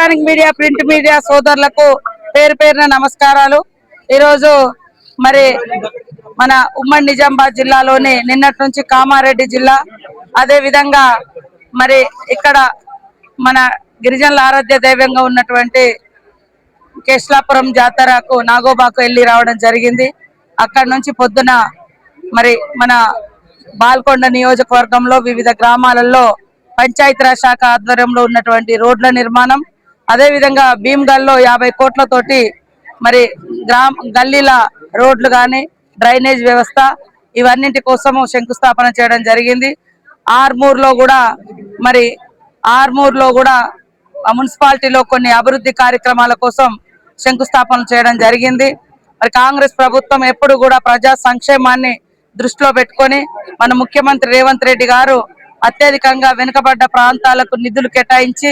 Electronic media print media సోదరులకు పేరు పేరున నమస్కారాలు. ఈరోజు మరి మన ఉమ్మడి నిజామాబాద్ జిల్లాలోని నిన్నటి నుంచి కామారెడ్డి జిల్లా. అదే విధంగా మరి ఇక్కడ మన గిరిజనుల ఆరాధ్య దైవంగా ఉన్నటువంటి కేశలాపురం జాతరకు నాగోబాకు వెళ్ళి రావడం జరిగింది. అక్కడ నుంచి పొద్దున మరి మన బాల్కొండ నియోజకవర్గంలో వివిధ గ్రామాలలో పంచాయతీరాజ్ శాఖ ఆధ్వర్యంలో ఉన్నటువంటి రోడ్ల నిర్మాణం అదే విధంగా భీమ్గల్లో యాభై కోట్లతోటి మరి గ్రామ గల్లీల రోడ్లు కానీ డ్రైనేజ్ వ్యవస్థ ఇవన్నింటి కోసము శంకుస్థాపన చేయడం జరిగింది. ఆర్మూర్లో కూడా మరి ఆర్మూర్లో కూడా మున్సిపాలిటీలో కొన్ని అభివృద్ధి కార్యక్రమాల కోసం శంకుస్థాపన చేయడం జరిగింది. మరి కాంగ్రెస్ ప్రభుత్వం ఎప్పుడు కూడా ప్రజా సంక్షేమాన్ని దృష్టిలో పెట్టుకొని మన ముఖ్యమంత్రి రేవంత్ రెడ్డి గారు అత్యధికంగా వెనుకబడ్డ ప్రాంతాలకు నిధులు కేటాయించి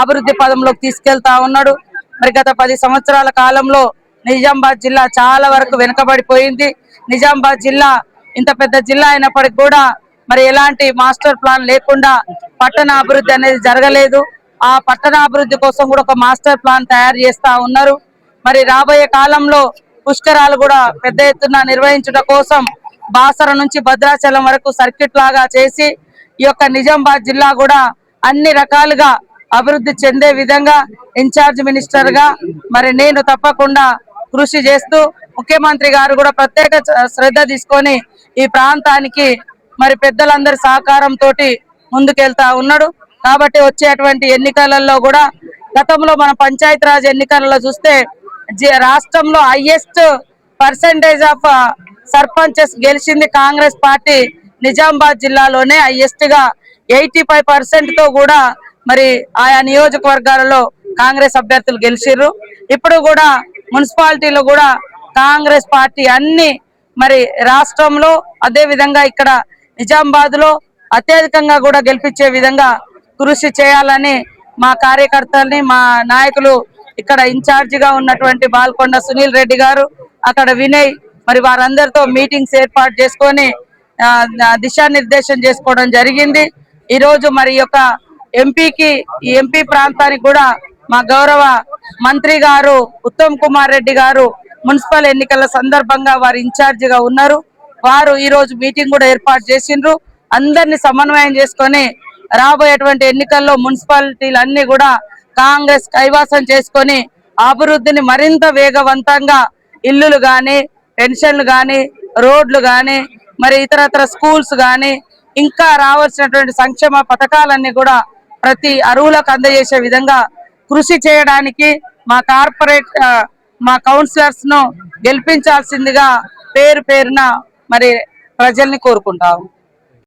అభివృద్ధి పదంలోకి తీసుకెళ్తా ఉన్నాడు. మరి గత పది సంవత్సరాల కాలంలో నిజామాబాద్ జిల్లా చాలా వరకు వెనుకబడిపోయింది. నిజామాబాద్ జిల్లా ఇంత పెద్ద జిల్లా అయినప్పటికీ కూడా మరి ఎలాంటి మాస్టర్ ప్లాన్ లేకుండా పట్టణ అభివృద్ధి అనేది జరగలేదు. ఆ పట్టణ అభివృద్ధి కోసం కూడా ఒక మాస్టర్ ప్లాన్ తయారు చేస్తా ఉన్నారు. మరి రాబోయే కాలంలో పుష్కరాలు కూడా పెద్ద ఎత్తున నిర్వహించడం కోసం బాసర నుంచి భద్రాచలం వరకు సర్క్యూట్ లాగా చేసి ఈ యొక్క నిజామాబాద్ జిల్లా కూడా అన్ని రకాలుగా అభివృద్ధి చెందే విధంగా ఇన్ఛార్జ్ మినిస్టర్గా మరి నేను తప్పకుండా కృషి చేస్తూ ముఖ్యమంత్రి గారు కూడా ప్రత్యేక శ్రద్ధ తీసుకొని ఈ ప్రాంతానికి మరి పెద్దలందరి సహకారంతో ముందుకెళ్తా ఉన్నాడు. కాబట్టి వచ్చేటువంటి ఎన్నికలలో కూడా గతంలో మన పంచాయతీరాజ్ ఎన్నికలలో చూస్తే జి- రాష్ట్రంలో హైయెస్ట్ పర్సంటేజ్ ఆఫ్ సర్పంచెస్ గెలిచింది కాంగ్రెస్ పార్టీ నిజామాబాద్ జిల్లాలోనే హైయెస్ట్గా ఎయిటీ ఫైవ్ పర్సెంట్తో కూడా మరి ఆయా నియోజకవర్గాలలో కాంగ్రెస్ అభ్యర్థులు గెలిచిర్రు. ఇప్పుడు కూడా మున్సిపాలిటీలో కూడా కాంగ్రెస్ పార్టీ అన్ని మరి రాష్ట్రంలో అదే విధంగా ఇక్కడ నిజామాబాద్లో అత్యధికంగా కూడా గెలిపించే విధంగా కృషి చేయాలని మా కార్యకర్తల్ని మా నాయకులు ఇక్కడ ఇన్ఛార్జిగా ఉన్నటువంటి బాల్కొండ సునీల్ రెడ్డి గారు అక్కడ వినయ్ మరి వారందరితో మీటింగ్స్ ఏర్పాటు చేసుకొని దిశానిర్దేశం చేసుకోవడం జరిగింది. ఈ రోజు మరి యొక్క ఎంపీకి ఈ ఎంపీ ప్రాంతానికి కూడా మా గౌరవ మంత్రి గారు ఉత్తమ్ కుమార్ రెడ్డి గారు మున్సిపల్ ఎన్నికల సందర్భంగా వారు ఇన్ఛార్జిగా ఉన్నారు. వారు ఈ రోజు మీటింగ్ కూడా ఏర్పాటు చేసిండ్రు. అందరిని సమన్వయం చేసుకొని రాబోయేటువంటి ఎన్నికల్లో మున్సిపాలిటీలన్నీ కూడా కాంగ్రెస్ కైవాసం చేసుకొని అభివృద్ధిని మరింత వేగవంతంగా ఇల్లులు కానీ పెన్షన్లు కానీ రోడ్లు కానీ మరి ఇతరత్ర స్కూల్స్ కానీ ఇంకా రావాల్సినటువంటి సంక్షేమ పథకాలన్నీ కూడా ప్రతి అరువులకు అందజేసే విధంగా కృషి చేయడానికి మా కార్పొరేట్ మా కౌన్సిలర్స్ను గెలిపించాల్సిందిగా పేరు పేరున మరి ప్రజల్ని కోరుకుంటాము.